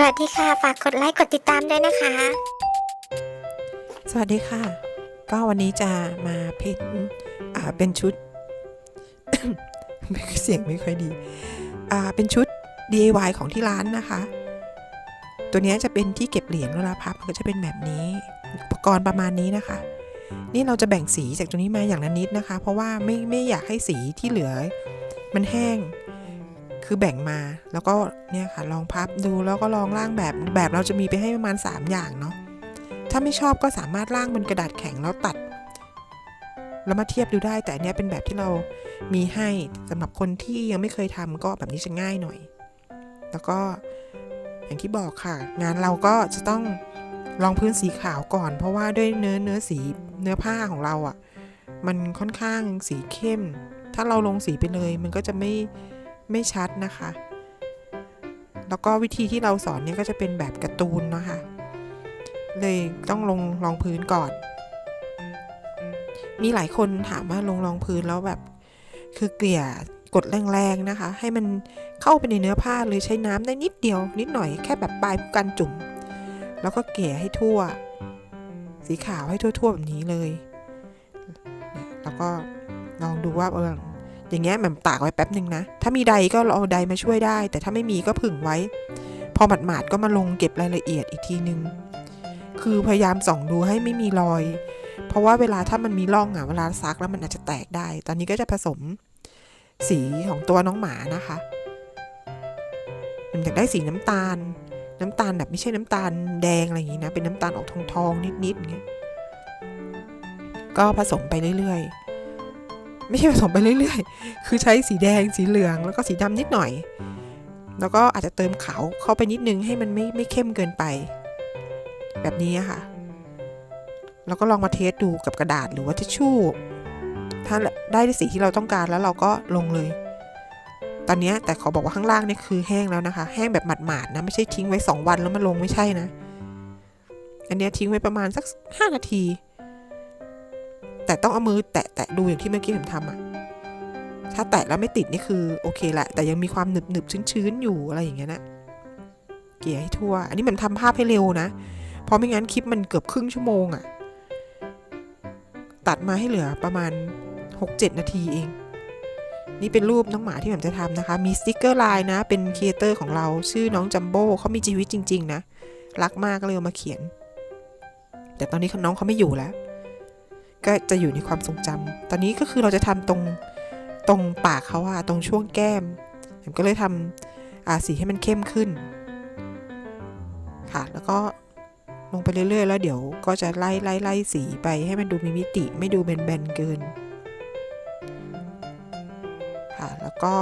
สวัสดีค่ะ ฝากกดไลค์กดติดตามด้วยนะคะ สวัสดีค่ะ ก็วันนี้จะมาเพ้นท์อ่าเป็นชุด เสียงไม่ค่อยดีอ่าเป็นชุด DIY ของที่ร้านนะคะ ตัวเนี้ยจะเป็นที่เก็บเหรียญเวลาพับก็จะเป็นแบบนี้ อุปกรณ์ประมาณนี้นะคะ นี่เราจะแบ่งสีจากตัวนี้มาอย่างละนิดนะคะ เพราะว่าไม่ไม่อยากให้สีที่เหลือ มันแห้ง คือแบ่งมาแล้วก็เนี่ยค่ะลองพับดูแล้วก็ลองร่างแบบแบบเราจะมีไปให้ประมาณ 3 อย่างเนาะถ้าไม่ชอบก็สามารถร่างบนกระดาษแข็งแล้วตัด แล้วมาเทียบดูได้แต่เนี้ยเป็นแบบที่เรามีให้สำหรับคนที่ยังไม่เคยทำก็แบบนี้จะง่ายหน่อย แล้วก็อย่างที่บอกค่ะ งานเราก็จะต้องลองพื้นสีขาวก่อน เพราะว่าด้วยเนื้อเนื้อสีเนื้อผ้าของเราอะ่ะ มันค่อนข้างสีเข้ม ถ้าเราลงสีไปเลย มันก็จะไม่ ไม่ชัดนะคะ แล้วก็วิธีที่เราสอนเนี่ยก็จะเป็นแบบการ์ตูนนะคะเลยต้องลงรองพื้นก่อน มีหลายคนถามว่าลงรองพื้นแล้วแบบ คือเกลี่ยกดแรงๆนะคะ ให้มันเข้าไปในเนื้อผ้าเลยใช้น้ำได้นิดเดียว นิดหน่อยแค่แบบปลายผู้กันจุ่ม แล้วก็เกลี่ยให้ทั่ว สีขาวให้ทั่วๆแบบนี้เลย แล้วก็ลองดูว่าเอย่างเงี้ยแหม่มตากไว้แป๊บหนึ่งนะ ถ้ามีใดก็เอาใดมาช่วยได้ แต่ถ้าไม่มีก็ผึ่งไว้ พอหมาดๆก็มาลงเก็บรายละเอียดอีกทีนึง คือพยายามส่องดูให้ไม่มีรอย เพราะว่าเวลาถ้ามันมีร่องอะเวลาซักแล้วมันอาจจะแตกได้ ตอนนี้ก็จะผสมสีของตัวน้องหมานะคะมันอยากได้สีน้ำตาล น้ำตาลแบบไม่ใช่น้ำตาลแดงอะไรอย่างนี้นะ เป็นน้ำตาลออกทองทองๆนิดๆอย่างเงี้ย ก็ผสมไปเรื่อยๆ ไม่ใช่ผสมไปเรื่อยๆ คือใช้สีแดงสีเหลืองแล้วก็สีดำนิดหน่อย แล้วก็อาจจะเติมขาวเข้าไปนิดนึงให้มันไม่ไม่เข้มเกินไป แบบนี้ค่ะ แล้วก็ลองมาเทสดูกับกระดาษหรือว่าทิชชู่ ถ้าได้สีที่เราต้องการแล้วเราก็ลงเลย ตอนนี้แต่ขอบอกว่าข้างล่างเนี่ยคือแห้งแล้วนะคะ แห้งแบบหมาดๆนะไม่ใช่ทิ้งไว้ 2 วันแล้วมาลงไม่ใช่นะ อันเนี้ยทิ้งไว้ประมาณสัก 5 นาที แต่ต้องเอามือแตะแตะดูอย่างที่เมื่อกี้ผมทำอะถ้าแตะแล้วไม่ติดนี่คือโอเคแหละ แต่ยังมีความหนึบหนึบๆชื้นๆอยู่อะไรอย่างเงี้ยนะเกลี่ยให้ทั่ว อันนี้มันทำภาพให้เร็วนะ เพราะไม่งั้นคลิปมันเกือบครึ่งชั่วโมงอะตัดมาให้เหลือประมาณ 6-7 นาทีเอง นี่เป็นรูปน้องหมาที่ผมจะทำนะคะ มีสติกเกอร์ลายนะ เป็นครีเอเตอร์ของเราชื่อน้องจัมโบ้เขามีชีวิตจริง ๆ นะ รักมากก็เลยเอามาเขียน แต่ตอนนี้น้องเขาไม่อยู่แล้ว ก็จะอยู่ในความทรงจำตอนนี้ก็คือเราจะทำตรงตรงปากเขาอะตรงช่วงแก้มผมก็เลยทำสีให้มันเข้มขึ้น ค่ะ แล้วก็ลงไปเรื่อยๆ แล้วเดี๋ยวก็จะไล่ไล่ไล่สีไปให้มันดูมีมิติ ไม่ดูแบนๆเกิน ค่ะ แล้วก็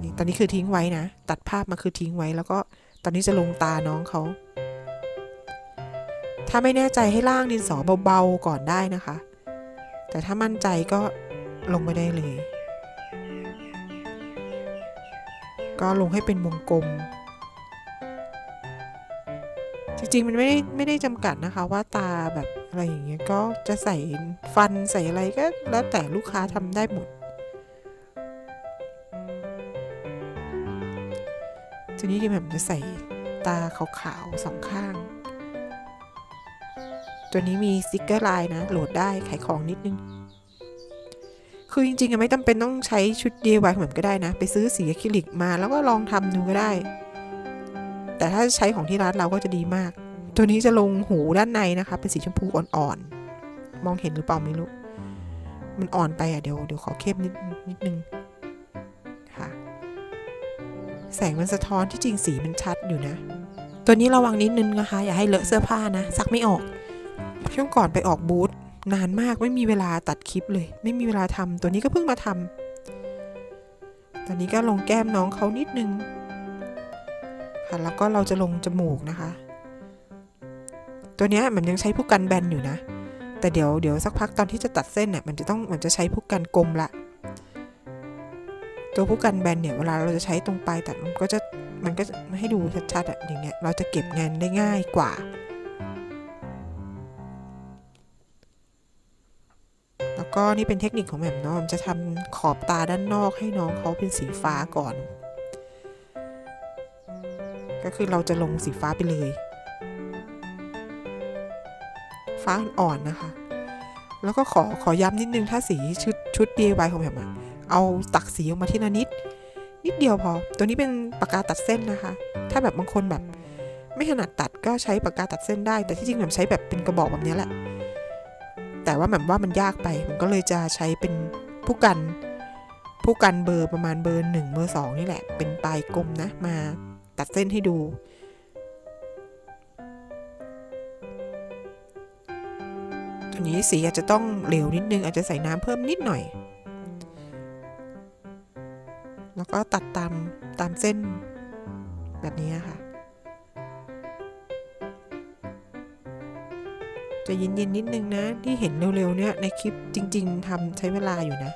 นี่ตอนนี้คือทิ้งไว้นะ ตัดภาพมาคือทิ้งไว้ แล้วก็ตอนนี้จะลงตาน้องเขา ถ้าไม่แน่ใจให้ล่างดินสอเบาๆก่อนได้นะคะ แต่ถ้ามั่นใจก็ลงไปได้เลย ก็ลงให้เป็นวงกลม จริงๆมันไม่ได้ไม่ได้จำกัดนะคะว่าตาแบบอะไรอย่างเงี้ยก็จะใส่ฟันใส่อะไรก็แล้วแต่ลูกค้าทำได้หมดทีนี้ดิมจะใส่ตาขาวๆสองข้าง ตัวนี้มีสติกเกอร์ไลายนะ โหลดได้ขายของนิดนึง คือจริงๆอะไม่จำเป็นต้องใช้ชุด DIY เหมือนก็ได้นะ ไปซื้อสีอะคริลิกมาแล้วก็ลองทำดูก็ได้ แต่ถ้าใช้ของที่ร้านเราก็จะดีมาก ตัวนี้จะลงหูด้านในนะคะ เป็นสีชมพูอ่อนๆ มองเห็นหรือเปล่าไม่รู้ มันอ่อนไปอะเดี๋ยวเดี๋ยวขอเข้มนิดนิดนึงค่ะ แสงมันสะท้อนที่จริงสีมันชัดอยู่นะ ตัวนี้ระวังนิดนึงนะคะ อย่าให้เลอะเสื้อผ้านะซักไม่ออก ช่วงก่อนไปออกบูธนานมากไม่มีเวลาตัดคลิปเลย ไม่มีเวลาทำตัวนี้ก็เพิ่งมาทำตอนนี้ก็ลงแก้มน้องเขานิดนึงค่ะแล้วก็เราจะลงจมูกนะคะ ตัวนี้มันยังใช้ผู้กันแบนอยู่นะ แต่เดี๋ยวเดี๋ยวสักพักตอนที่จะตัดเส้นเนี่ยมันจะต้องมันจะใช้ผู้กันกลมละ ตัวผู้กันแบนเนี่ยเวลาเราจะใช้ตรงปลายตัดมันก็จะมันก็จะให้ดูชัดๆอะอย่างเงี้ยเราจะเก็บงานได้ง่ายกว่า ก็นี่เป็นเทคนิคของแหม่มเนาะจะทำขอบตาด้านนอกให้น้องเขาเป็นสีฟ้าก่อน ก็คือเราจะลงสีฟ้าไปเลย ฟ้าอ่อนนะคะ แล้วก็ขอขอย้ำนิดนึงถ้าสีชุดชุด DIY ของแบบอะเอาตักสีออกมาที่ละนิด นิดเดียวพอ ตัวนี้เป็นปากกาตัดเส้นนะคะ ถ้าแบบบางคนแบบ ไม่ถนัดตัดก็ใช้ปากกาตัดเส้นได้ แต่ที่จริงแบบใช้แบบเป็นกระบอกแบบนี้แหละ แต่ว่าแบบว่ามันยากไป มันก็เลยจะใช้เป็นผู้กัน ผู้กันเบอร์ประมาณเบอร์หนึ่งเบอร์สองนี่แหละ เป็นปลายกลมนะ มาตัดเส้นให้ดู ตัวนี้สีอาจจะต้องเหลวนิดนึง อาจจะใส่น้ำเพิ่มนิดหน่อย แล้วก็ตัดตามตามเส้นแบบนี้ค่ะ จะเย็นๆนิดนึงนะ ที่เห็นเร็วๆเนี่ยในคลิปจริง ๆทำใช้เวลาอยู่นะ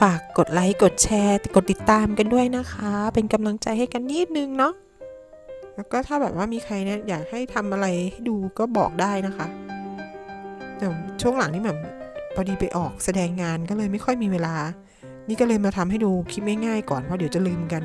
ฝากกดไลค์กดแชร์กดติดตามกันด้วยนะคะ เป็นกำลังใจให้กันนิดนึงเนาะแล้วก็ถ้าแบบว่ามีใครเนี่ยอยากให้ทำอะไรให้ดูก็บอกได้นะคะแต่ช่วงหลังนี่แบบพอดีไปออกแสดงงานก็เลยไม่ค่อยมีเวลา นี่ก็เลยมาทำให้ดูคลิปง่ายๆก่อนเพราะเดี๋ยวจะลืมกัน